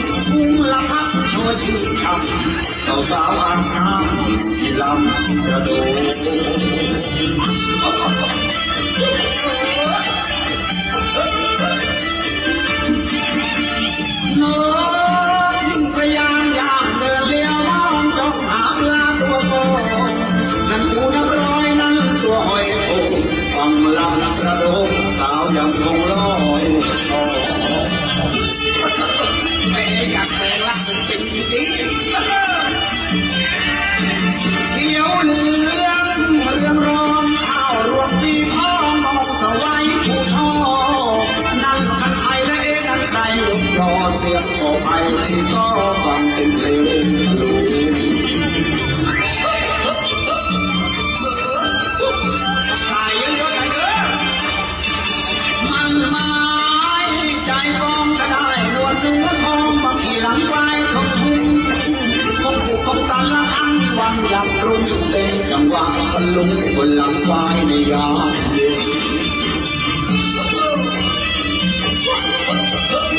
ำลงพุ่งละพัดโชยชื่นช่ำเจ้าสาวอางน้ำที่ลำกระโดด กรอเสียออกไปก็ฟังเป็นเพลงลูตายอะๆหน่อยเด้อมันไม้ใจฟองก็ได้นวลเนื้อทองบางทีหลังไว้ทองทุ่งคงผูกคงสันละทั้งวันหลับรุ่งเป็นจังหวะตะลุงบนหลังควายในยามเย็นเ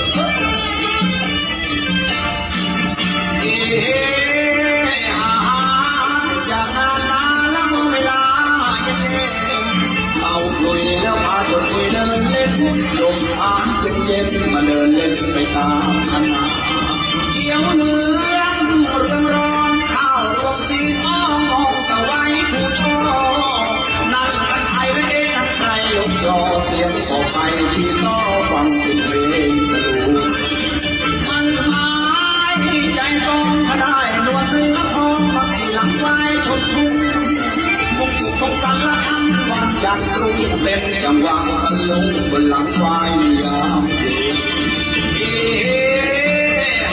เย็นมาเดินเล่นไปตามคณะเขียวเหลืองเรื่องร้อนข้าวรวมสีอ้อมมองตะไว้ผู้ทอนั่นกันไทยและเอ๊ะกันใครยกรอเสียงออกไปที่ก็ฟังเป็นเพลงตะลุมันหมายใจตรงก็ได้นวลเนื้อทองมาให้หลังไว้ชมทุ่งมุกอยู่ตรงกันละทั้งวัน จันทร์รุ่งเป็นจังหวะตะลุงบนหลังควายยามเย็นเอ๊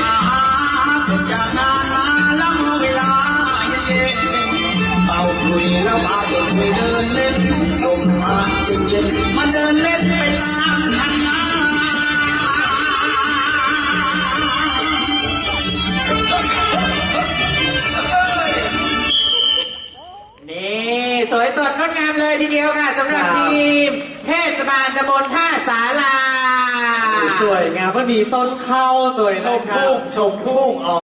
อาหาสร็จากงานาลังเวลาเย็นเต่าคุยแล้วพาเดินไปเดินเล่นลมมาเย็นมาเดินเล่นไปตามคันนานี่ เลยทีเดียวค่ะสำหรับทีมเทศบาลตำบลท่าสาลา สวยงามก็มีต้นข้าวตัวชมพู่ชมพุ่งออก